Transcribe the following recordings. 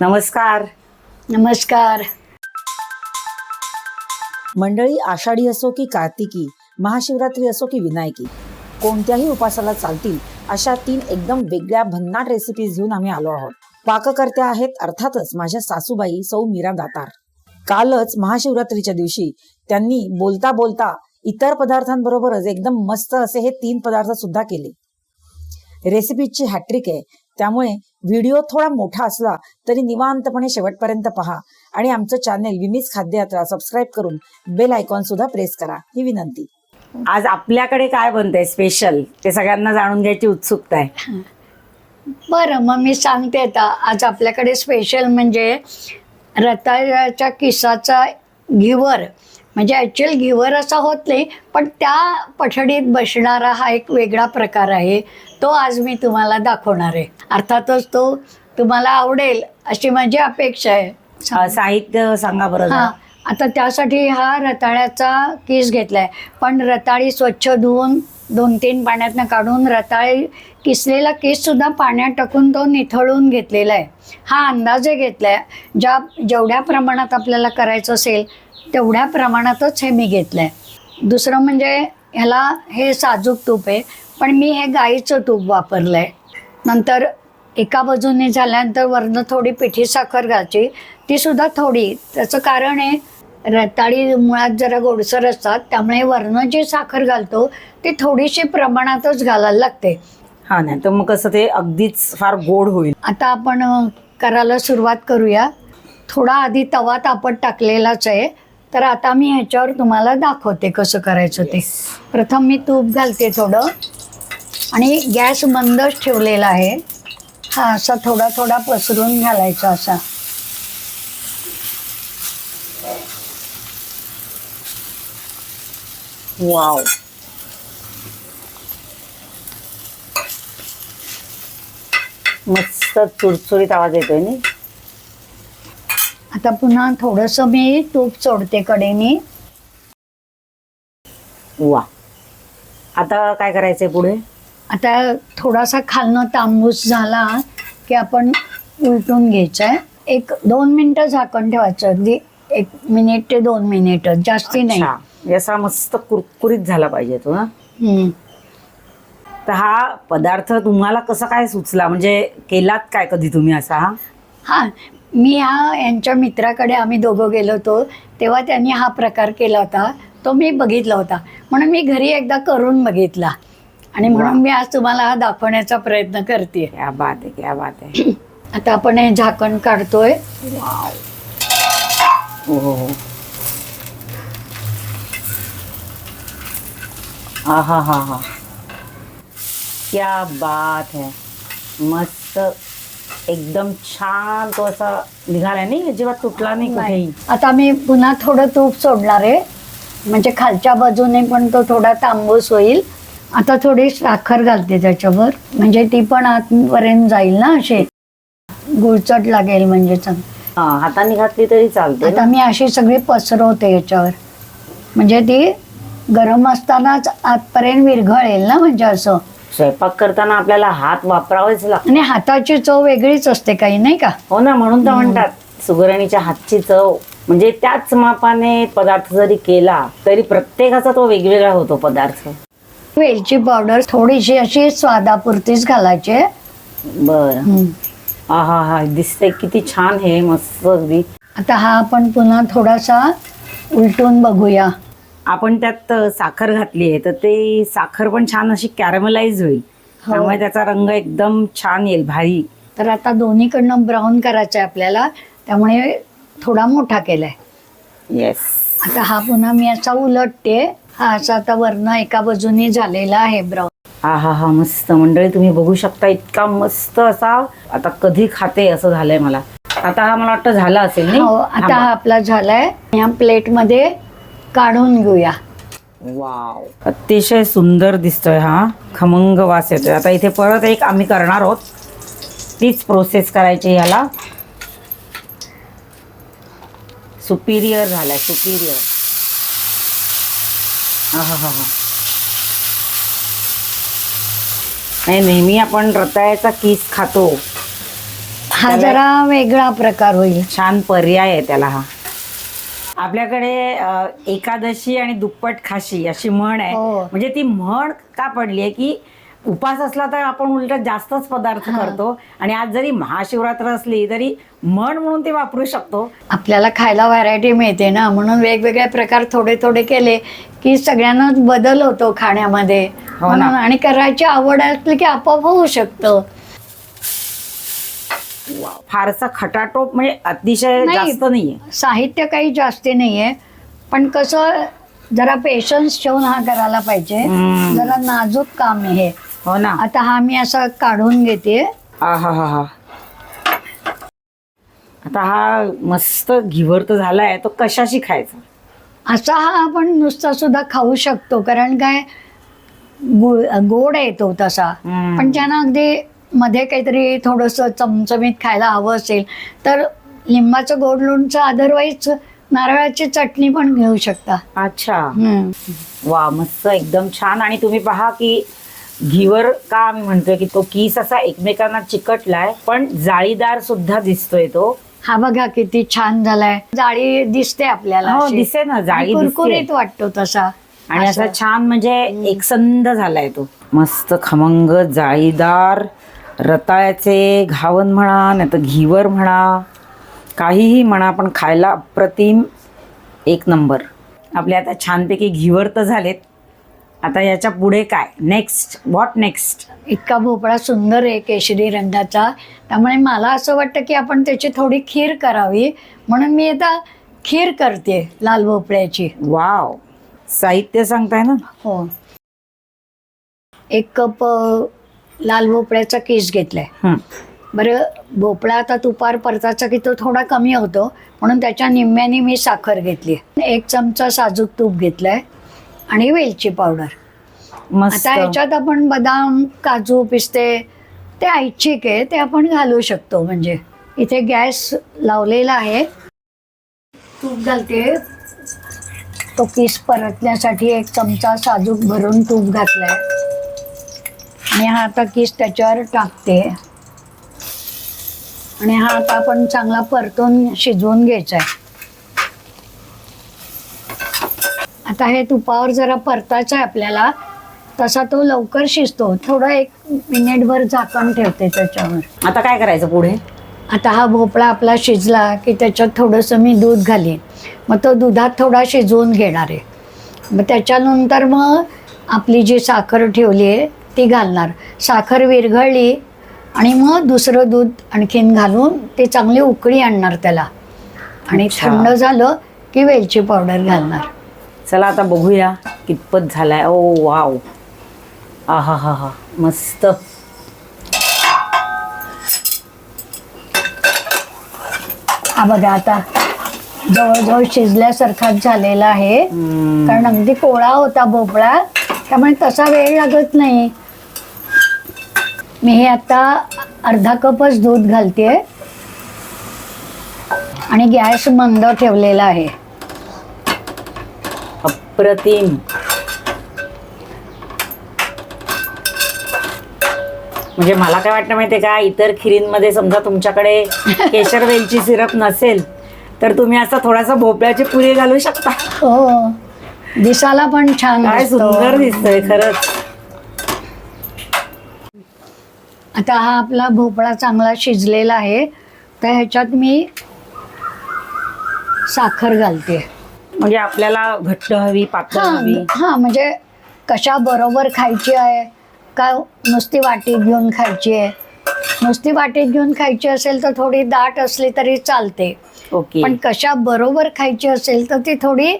नमस्कार. नमस्कार. मंडळी आषाढी असो की कार्तिकी महाशिवरात्री असो की विनायकी कोणत्याही उपासाला चालतील अशा तीन एकदम वेगळ्या भन्नाट रेसिपीज घेऊन आम्ही आलो आहोत. पाककर्त्या आहेत अर्थातच माझ्या सासूबाई सौ मीरा दातार. कालच महाशिवरात्रीच्या दिवशी त्यांनी बोलता बोलता इतर पदार्थांबरोबरच एकदम मस्त असे हे तीन पदार्थ सुद्धा केले. रेसिपीची हॅट्रिक आहे त्यामुळे व्हिडिओ थोडा मोठा असला तरी निवांतपणे शेवटपर्यंत पहा. आणि आमचं चॅनेल विमीज खाद्ययात्रा सबस्क्राईब करून बेल आयकॉन सुद्धा प्रेस करा ही विनंती. आज आपल्याकडे काय बनतंय स्पेशल ते सगळ्यांना जाणून घ्यायची उत्सुकता आहे. बरं मग मी सांगते आता. आज आपल्याकडे स्पेशल म्हणजे रताळ्याच्या किसाचा घिवर म्हणजे ॲक्च्युअल घिवर असा होत नाही पण त्या पठडीत बसणारा हा एक वेगळा प्रकार आहे. तो आज मी तुम्हाला दाखवणार आहे. अर्थातच तो तुम्हाला आवडेल अशी माझी अपेक्षा आहे. साहित्य सांगा बरं हा. आता त्यासाठी हा रताळ्याचा किस घेतलाय. पण रताळी स्वच्छ धुवून दोन तीन पाण्यातनं काढून रताळी किसलेला केस सुद्धा पाण्यात टाकून तो निथळून घेतलेला आहे. हा अंदाजे घेतलाय. ज्या जेवढ्या प्रमाणात आपल्याला करायचं असेल तेवढ्या प्रमाणातच हे मी घेतलंय. दुसरं म्हणजे ह्याला हे साजूक तूप आहे. पण मी हे गाईचं तूप वापरलंय. नंतर एका बाजूने झाल्यानंतर वरनं थोडी पिठी साखर घालायची ती सुद्धा थोडी. त्याचं कारण आहे रताळी मुळात जरा गोडसर असतात त्यामुळे वरनं जी साखर घालतो ती थोडीशी प्रमाणातच घालायला लागते. हा नाही तर मग कसं ते अगदीच फार गोड होईल. आता आपण करायला सुरुवात करूया. थोडा आधी तवा तापत टाकलेलाच आहे. तर आता मी ह्याच्यावर तुम्हाला दाखवते कसं करायचं ते. प्रथम मी तूप घालते थोडं. आणि गॅस मंदच ठेवलेला आहे. हा असा थोडा थोडा पसरून घालायचा असा. वाव. मस्त चुरचुरीत आवाज येतोय ना. आता पुन्हा थोडंसं मी तूप सोडते कडेने. वा आता काय करायचंय पुढे? आता थोडासा खालनं तांबूस झाला की आपण उलटून घ्यायचं आहे एक दोन मिनटं झाकण ठेवायचं. अगदी एक मिनिट ते दोन मिनिट. जास्ती नाही. अच्छा. याचा मस्त कुरकुरीत झाला पाहिजे तो ना हम्म. तर हा पदार्थ तुम्हाला कसा काय सुचला? म्हणजे केलात काय कधी तुम्ही असा? हा हा. मी हा यांच्या मित्राकडे आम्ही दोघं गेलो होतो. तेव्हा त्यांनी हा प्रकार केला होता. तो मी बघितला होता. म्हणून मी घरी एकदा करून बघितला. आणि म्हणून मी आज तुम्हाला हा दाखवण्याचा प्रयत्न करते. क्या बात आहे क्या बात आहे. आता आपण हे झाकण काढतोय. हो हो हो. हा हा हा क्या बात है. मस्त एकदम छान तो असा निघालाय नाही अजिबात तुटला नाही. कुठेही. आता मी पुन्हा थोडं तूप सोडणार आहे. म्हणजे खालच्या बाजूने पण तो थोडा तांबूस होईल. आता थोडी साखर घालते त्याच्यावर. म्हणजे ती पण आतपर्यंत जाईल ना असे गुळचट लागेल म्हणजे हा हाताने घातली तरी चालते आता? मी अशी सगळी पसरवते याच्यावर. म्हणजे ती गरम असतानाच आतपर्यंत विरघळेल ना म्हणजे असं. स्वयंपाक करताना आपल्याला हात वापरावेच लागतात. आणि हाताची चव वेगळीच असते काही नाही का? हो ना म्हणून तर म्हणतात सुगरणीच्या हातची चव. म्हणजे त्याच मापाने पदार्थ जरी केला तरी प्रत्येकाचा तो वेगवेगळा होतो पदार्थ. वेलची पावडर थोडीशी अशी स्वादापुरतीच घालायची. बर. हम्म. हा हा हा दिसते किती छान हे मस्त अगदी. आता हा आपण पुन्हा थोडासा उलटून बघूया. आपण त्यात अ, साखर घातली आहे तर ते साखर पण छान अशी कॅरमलाइज होईल. हो. त्यामुळे त्याचा रंग एकदम छान येईल भारी. तर आता दोन्हीकडनं ब्राऊन करायचं आहे आपल्याला त्यामुळे थोडा मोठा केलाय. येस आता हा पुन्हा मी असा उलटते. हा असा आता वरनं एका बाजूनी झालेला आहे ब्राऊन हा हा हा मस्त. मंडळी तुम्ही बघू शकता इतका मस्त असा आता कधी खाते असं झालंय मला. आता हा मला वाटतं झाला असेल नाही? हो आता. हा आपला झालाय. या प्लेटमध्ये काढून घेऊया. वाव. अतिशय सुंदर दिसतोय हा. खमंग वास येतोय. आता इथे परत एक आम्ही करणार आहोत. तीच प्रोसेस करायची याला. सुपिरियर झालाय सुपिरियर हा हा हा हा. नाही नेहमी आपण रताळ्याचा किस खातो. हा त्याला जरा वेगळा प्रकार होईल. छान पर्याय आहे त्याला हा. आपल्याकडे अ, एकादशी आणि दुप्पट खाशी अशी म्हण आहे. हो. म्हणजे ती म्हण का पडली आहे की उपास असला तर आपण उलट जास्तच पदार्थ करतो आणि आज जरी महाशिवरात्र असली तरी म्हण म्हणून ते वापरू शकतो. आपल्याला खायला व्हरायटी मिळते ना म्हणून वेगवेगळे प्रकार थोडे थोडे केले की सगळ्यांनाच बदल होतो खाण्यामध्ये. हो ना. म्हणून आणि करायची आवड असली की आपोआप होऊ शकतं. फारसा खटाटोप म्हणजे अतिशय नाही. जास्त नाहीये. साहित्य काही जास्ती नाहीये. पण कसं जरा पेशन्स ठेवून हा करायला पाहिजे. हम्म. जरा नाजूक काम आहे हे. हो ना. आता हा मी असा काढून घेते. आता हा मस्त घिवर्त झालाय. तो कशाशी खायचा? असा हा आपण नुसता सुद्धा खाऊ शकतो कारण काय गुळ गोड येतो तसा. पण ज्यांना अगदी मध्ये काहीतरी थोडस चमचमीत खायला हवं असेल तर लिंबाचं गोड लोणचं अदरवाईज नारळाची चटणी पण घेऊ शकता. अच्छा. वा मस्त एकदम छान. आणि तुम्ही पहा की घीवर का आम्ही म्हणतोय की तो किस असा एकमेकांना चिकटलाय पण जाळीदार सुद्धा दिसतोय तो. हा बघा किती छान झालाय. जाळी दिसते आपल्याला हो अशी. दिसे ना जाळी कुरकुरीत दिसते. वाटतो तसा. आणि असं. असा छान म्हणजे एकसंध झालाय तो. मस्त खमंग जाळीदार रताळ्याचे घावन म्हणा नाही तर घीवर म्हणा काहीही म्हणा पण खायला अप्रतिम एक नंबर. आपले आता छानपैकी घीवर तर झालेत. आता याच्यापुढे काय? नेक्स्ट व्हॉट नेक्स्ट इतका भोपळा सुंदर आहे केशरी रंगाचा. त्यामुळे मला असं वाटतं की आपण त्याची थोडी खीर करावी. म्हणून मी आता खीर करते लाल भोपळ्याची. वाव साहित्य सांगताय ना? हो. एक कप अ, लाल भोपळ्याचा किस घेतलाय. हं. बरं भोपळा आता तुपार परताचा की तो थोडा कमी होतो. म्हणून त्याच्या निम्म्याने मी साखर घेतली. एक चमचा साजूक तूप घेतलाय. आणि वेलची पावडर. मस्त. आता ह्याच्यात आपण बदाम काजू पिस्ते ते ऐच्छिक आहे ते आपण घालू शकतो. म्हणजे इथे गॅस लावलेला आहे. तूप घालते. तो किस परतण्यासाठी एक चमचा साजूक भरून तूप घातलाय. आणि हा आता किस त्याच्यावर टाकते. आणि हा आता आपण चांगला परतून शिजवून घ्यायचा आहे आता हे तुपावर जरा परतायचं आहे आपल्याला तसा तो लवकर शिजतो. थोडं एक मिनिटभर झाकण ठेवते त्याच्यावर. आता काय करायचं पुढे? आता हा भोपळा आपला शिजला की त्याच्यात थोडंसं मी दूध घालीन. मग तो दुधात थोडा शिजवून घेणार आहे. मग त्याच्यानंतर मग आपली जी साखर ठेवली आहे ती घालणार. साखर विरघळली आणि मग दुसरं दूध आणखीन घालून ते चांगली उकळी आणणार त्याला. आणि अच्छा. थंड झालं की वेलची पावडर घालणार. चला आता बघूया कितपत झालाय. ओ वाव. आ हा हा हा मस्त. हा बघा आता जवळजवळ शिजल्यासारखाच झालेला आहे. कारण अगदी कोळा होता भोपळा. त्यामुळे तसा वेळ लागत नाही. मी हे आता अर्धा कपच दूध घालते आणि गॅस मंद ठेवलेला आहे. अप्रतिम. म्हणजे मला काय वाटतं माहितीये का? इतर खिरींमध्ये समजा तुमच्याकडे केशर वेलची सिरप नसेल तर तुम्ही असा थोडासा भोपळ्याची पुरी घालू शकता. हो. दिसाला पण छान काय. सुंदर दिसतंय खरंच. आता हा आपला भोपळा चांगला शिजलेला आहे. तर ह्याच्यात मी साखर घालते. म्हणजे आपल्याला घट्ट हवी पातळ हवी हा म्हणजे कशा बरोबर खायची आहे का नुसती वाटीत घेऊन खायची आहे नुसती वाटीत घेऊन खायची असेल तर थोडी दाट असली तरी चालते ओके पण कशा बरोबर खायची असेल तर ती थोडी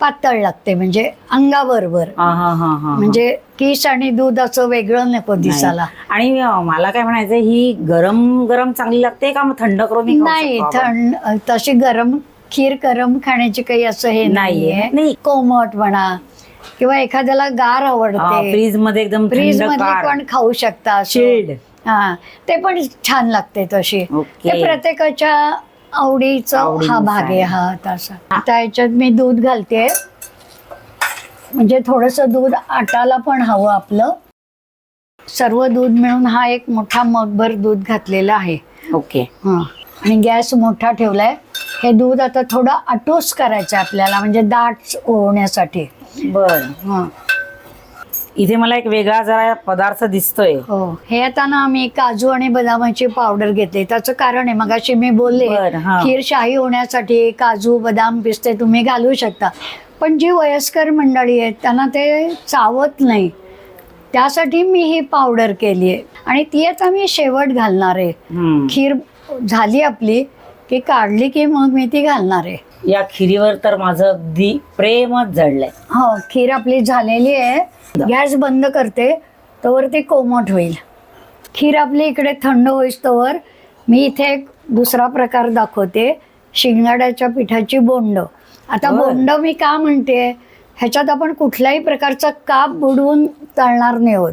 पातळ लागते म्हणजे अंगाबरोबर हा हा हा हा हा. म्हणजे किस आणि दूध असं वेगळं नको दिसायला. आणि मला काय म्हणायचं ही गरम गरम चांगली लागते का मग थंड करून नाही? थंड तशी गरम खीर गरम खाण्याची काही असं हे नाहीये. नाहीये नाही. कोमट म्हणा किंवा एखाद्याला गार आवडते फ्रीजमध्ये एकदम फ्रीजमध्ये. पण खाऊ शकता. Chilled. हा ते पण छान लागते तशी. ते प्रत्येकाच्या आवडीचा हा. भाग आहे हा तसा आता याच्यात मी दूध घालते म्हणजे थोडस दूध आटाला पण हवं आपलं सर्व दूध मिळून हा एक मोठा मगभर दूध घातलेला आहे ओके हां आणि गॅस मोठा ठेवलाय हे दूध आता थोडं आटोस करायचं आपल्याला म्हणजे दाट होण्यासाठी बर. हां. इथे मला एक वेगळा जरा पदार्थ दिसतोय. हो. हे आता ना आम्ही काजू आणि बदामाची पावडर घेतली. त्याचं कारण आहे मगाशी मी बोलले बरं, हा. खीर शाही होण्यासाठी काजू बदाम पिस्ते तुम्ही घालू शकता. पण जी वयस्कर मंडळी आहेत त्यांना ते चावत नाही. त्यासाठी मी ही पावडर केली आहे आणि ती आता मी शेवट घालणार आहे. हम्म. खीर झाली आपली. की काढली की मग मी ती घालणार आहे. या खिरीवर तर माझं अगदी प्रेमच जडलंय. हो खीर आपली झालेली आहे. गॅस बंद करते तोवर ती कोमट होईल. खीर आपली इकडे थंड होईस तोवर मी इथे एक दुसरा प्रकार दाखवते शिंगाड्याच्या पिठाची बोंड. आता बरं. बोंड मी का म्हणते? ह्याच्यात आपण कुठल्याही प्रकारचा काप बुडवून तळणार नाही होत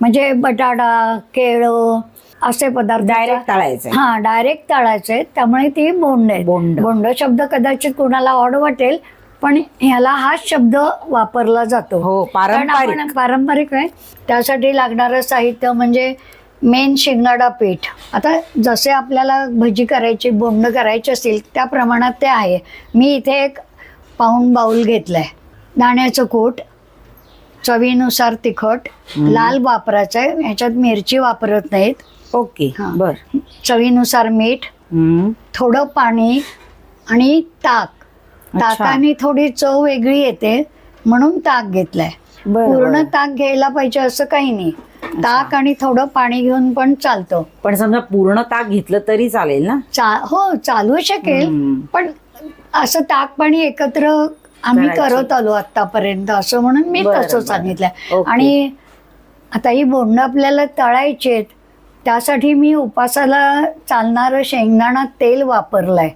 म्हणजे बटाटा केळं असे पदार्थ डायरेक्ट तळायचंय हा डायरेक्ट तळायचे. त्यामुळे ती बोंड आहे. बोंड. बोंड शब्द कदाचित कोणाला ऑड वाटेल पण ह्याला हाच शब्द वापरला जातो. हो, पारंपरिक. पारंपरिक आहे. त्यासाठी लागणारं साहित्य म्हणजे मेन शिंगाडा पीठ. आता जसे आपल्याला भजी करायची बोंड करायची असतील त्या प्रमाणात ते आहे. मी इथे एक पाऊण बाऊल घेतलाय. दाण्याचं कूट चवीनुसार तिखट लाल वापरायचं आहे ह्याच्यात मिरची वापरत नाहीत. ओके हा. बर चवीनुसार मीठ हम्म. थोडं पाणी आणि ताक अच्छा. ताकाने थोडी चव वेगळी येते म्हणून ताक घेतलाय बरं, पूर्ण बरं. ताक घ्यायला पाहिजे असं काही नाही ताक आणि थोडं पाणी घेऊन पण चालतं पण समजा पूर्ण ताक घेतलं तरी चालेल ना चा हो चालू शकेल हम्म. पण असं ताक पाणी एकत्र आम्ही करायचं. करत आलो आतापर्यंत असं म्हणून मी बरं, तसं बरं. सांगितलंय ओके. आणि आता ही बोंड आपल्याला तळायची आहेत त्यासाठी मी उपासाला चालणारं शेंगदाणा तेल वापरलंय.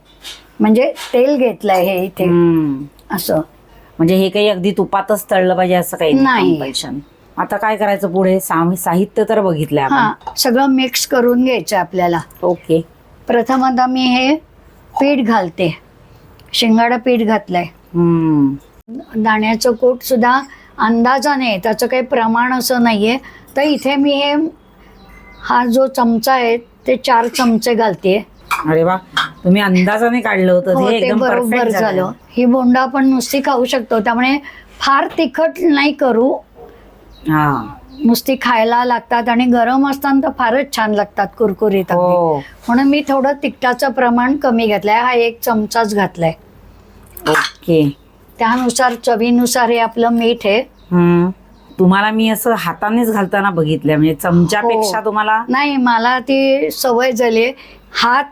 म्हणजे तेल घेतलंय हे इथे. हम्म. असं. म्हणजे हे काही अगदी तुपातच तळलं पाहिजे असं काही नाही. compulsion. आता काय करायचं पुढे? साम- साहित्य तर बघितलंय हा सगळं मिक्स करून घ्यायचं आपल्याला. ओके. प्रथम आता मी हे पीठ घालते. शेंगाडा पीठ घातलंय. हम्म. दाण्याचं कूट सुद्धा अंदाजाने त्याचं काही प्रमाण असं नाहीये. तर इथे मी हे हा जो चमचा आहे ते चार चमचे घालते अरे वा तुम्ही अंदाजाने काढलं होतं हो ते ते एकदम बरोबर झालं. ही बोंड आपण नुसती खाऊ शकतो त्यामुळे फार तिखट नाही करू. हा. नुसती खायला लागतात आणि गरम असताना तर फारच छान लागतात कुरकुरीत अगदी. हो. म्हणून मी थोडं तिखटाचं प्रमाण कमी घातलंय हा एक चमचाच घातलाय. ओके. त्यानुसार चवीनुसार हे आपलं मीठ आहे. हम्म. तुम्हाला मी असं हातानेच घालताना बघितलंय. म्हणजे चमच्यापेक्षा हो. तुम्हाला नाही मला ती सवय झाली. हात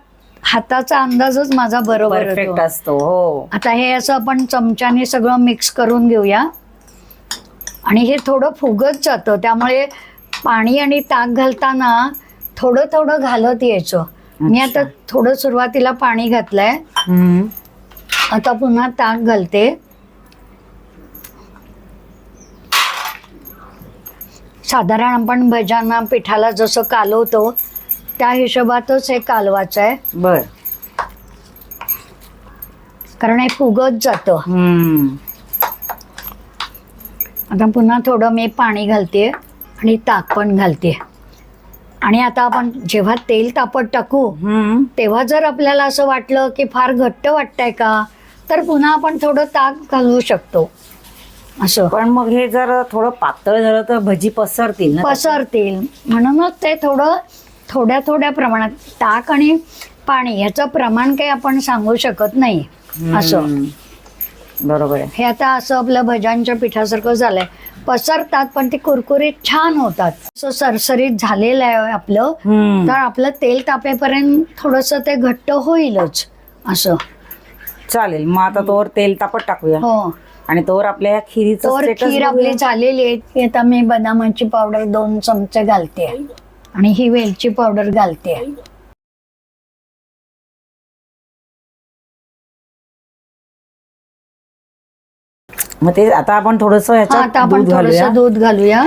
हाताचा अंदाजच माझा बरोबर परफेक्ट असतो हो. आता हे असं आपण चमच्याने सगळं मिक्स करून घेऊया. आणि हे थोडं फुगत जातं. त्यामुळे पाणी आणि ताक घालताना थोडं थोडं घालत यायचं. मी आता. थोडं सुरुवातीला पाणी घातलंय. हम्म. आता पुन्हा ताक घालते. साधारण आपण भज्यांना पिठाला जसं कालवतो त्या हिशोबातच हे कालवाचं आहे. बर. कारण हे फुगत जातं. आता पुन्हा थोडं मी पाणी घालते आणि ताक पण घालते. आणि आता आपण जेव्हा तेल तापत टाकू हम्म. तेव्हा जर आपल्याला असं वाटलं की फार घट्ट वाटतंय का तर पुन्हा आपण थोडं ताक घालू शकतो. असं. पण मग हे जर थोडं पातळ झालं तर भजी पसरतील ना पसरतील. म्हणूनच ते थोडं थोड्या थोड्या प्रमाणात ताक आणि पाणी ह्याचं प्रमाण काही आपण सांगू शकत नाही. असं. बरोबर आहे. हे आता असं आपलं भज्यांच्या पिठासारखं झालंय. पसरतात पण ते कुरकुरीत छान होतात. असं सरसरीत झालेलं आहे आपलं. तर आपलं तेल तापेपर्यंत थोडस ते घट्ट होईलच. असं. चालेल. मग आता तोवर तेल तापत टाकूया. हो. आणि तोवर आपल्या या खिरीचं तर status खीर आपली बघूया. झालेली आहे. ती आता मी बदामाची पावडर दोन चमचे घालते. आणि ही वेलची पावडर घालते. मग ते आता आपण थोडस हा, आता आपण दूध घालूया. थोडस दूध घालूया.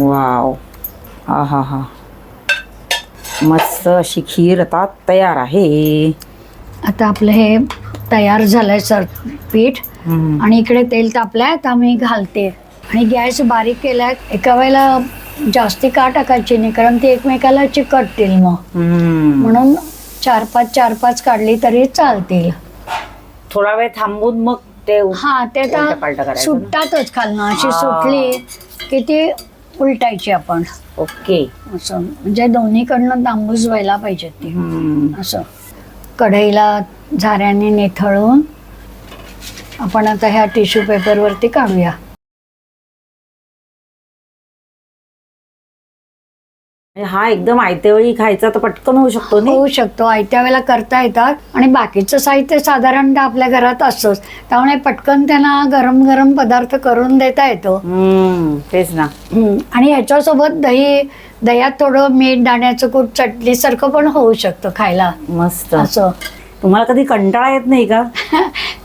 वाव. हा हा हा मस्त अशी खीर आता तयार आहे आता आपलं हे तयार झालंय सर पीठ हम्म. आणि इकडे तेल तापलंय आता मी घालते आणि गॅस बारीक केल्यात एका वेळेला जास्ती का टाकायची नाही कारण ती एकमेकाला चिकटतील मग हम्म. म्हणून चार पाच चार पाच काढली तरी चालतील थोडा वेळ थांबून मग ते हा ते उलटं पालटं तर करायचं ना? सुटतातच खालनं अशी. सुटली की ती उलटायची आपण. ओके. असं. म्हणजे दोन्हीकडनं तांबूस व्हायला पाहिजे ती. असं. कढईला झाऱ्याने निथळून आपण आता ह्या टिश्यू पेपरवरती काढूया. हा एकदम आयत्या वेळी खायचा तर पटकन होऊ शकतो नाही? होऊ शकतो. आयत्या वेळेला करता येतात. आणि बाकीचं साहित्य साधारणतः आपल्या घरात असतंच. त्यामुळे पटकन त्यांना गरम गरम पदार्थ करून देता येतो. हम्म, तेच ना. हम्म. आणि ह्याच्यासोबत दही दह्यात थोडं मीठ दाण्याचं कूट चटणी सारखं पण होऊ शकतं खायला. मस्त. असं. तुम्हाला कधी कंटाळा येत नाही का?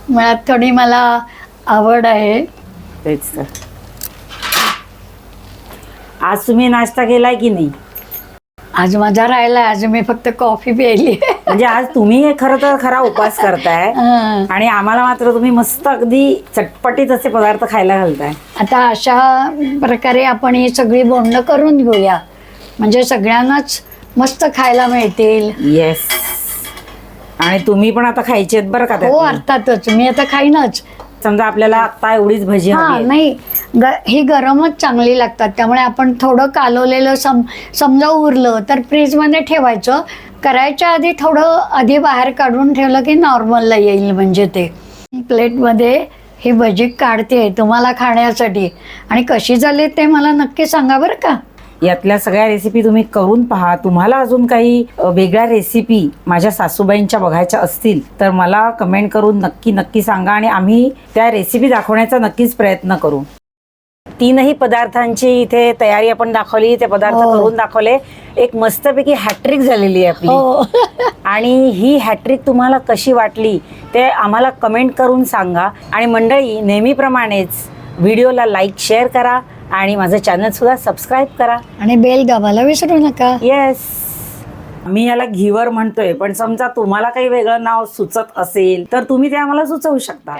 मुळात थोडी मला आवड आहे. तेच तर. आज तुम्ही नाश्ता केलाय की नाही? आज माझा राहिला आज मी फक्त कॉफी प्यायली. म्हणजे आज तुम्ही खरं तर खरा उपास करताय. आणि आम्हाला मात्र तुम्ही मस्त अगदी चटपटीत असे पदार्थ खायला घालताय. आता अशा प्रकारे आपण ही सगळी बोंड करून घेऊया. म्हणजे सगळ्यांनाच मस्त खायला मिळतील. येस आणि तुम्ही पण आता खायचे बरं का हो. अर्थातच. मी आता खाईनच. समजा आपल्याला आता एवढीच भजी हा हवी. नाही. ग ही गरमच चांगली लागतात. त्यामुळे आपण थोडं कालवलेलं सम समजा उरलं तर फ्रीजमध्ये ठेवायचं. करायच्या आधी थोडं आधी बाहेर काढून ठेवलं की नॉर्मलला येईल म्हणजे ते. प्लेटमध्ये ही भजी काढते तुम्हाला खाण्यासाठी. आणि कशी झाली ते मला नक्की सांगा बरं का? यातल्या सगळ्या रेसिपी तुम्ही करून पहा. तुम्हाला अजून काही वेगळ्या रेसिपी माझ्या सासूबाईंच्या बघायच्या असतील तर मला कमेंट करून नक्की नक्की सांगा आणि आम्ही त्या रेसिपी दाखवण्याचा नक्कीच प्रयत्न करू. तीनही पदार्थांची इथे तयारी आपण दाखवली ते पदार्थ हो. करून दाखवले. एक मस्तपैकी हॅट्रिक झालेली आहे आपली. हो. आणि ही हॅट्रिक तुम्हाला कशी वाटली ते आम्हाला कमेंट करून सांगा. आणि मंडळी नेहमीप्रमाणेच व्हिडिओला लाईक शेअर करा. आणि माझं चॅनल सुद्धा सबस्क्राईब करा. आणि बेल दाबायला विसरू नका. येस मी याला घिवर म्हणतोय पण समजा तुम्हाला काही वेगळं नाव सुचत असेल तर तुम्ही ते आम्हाला सुचवू शकता.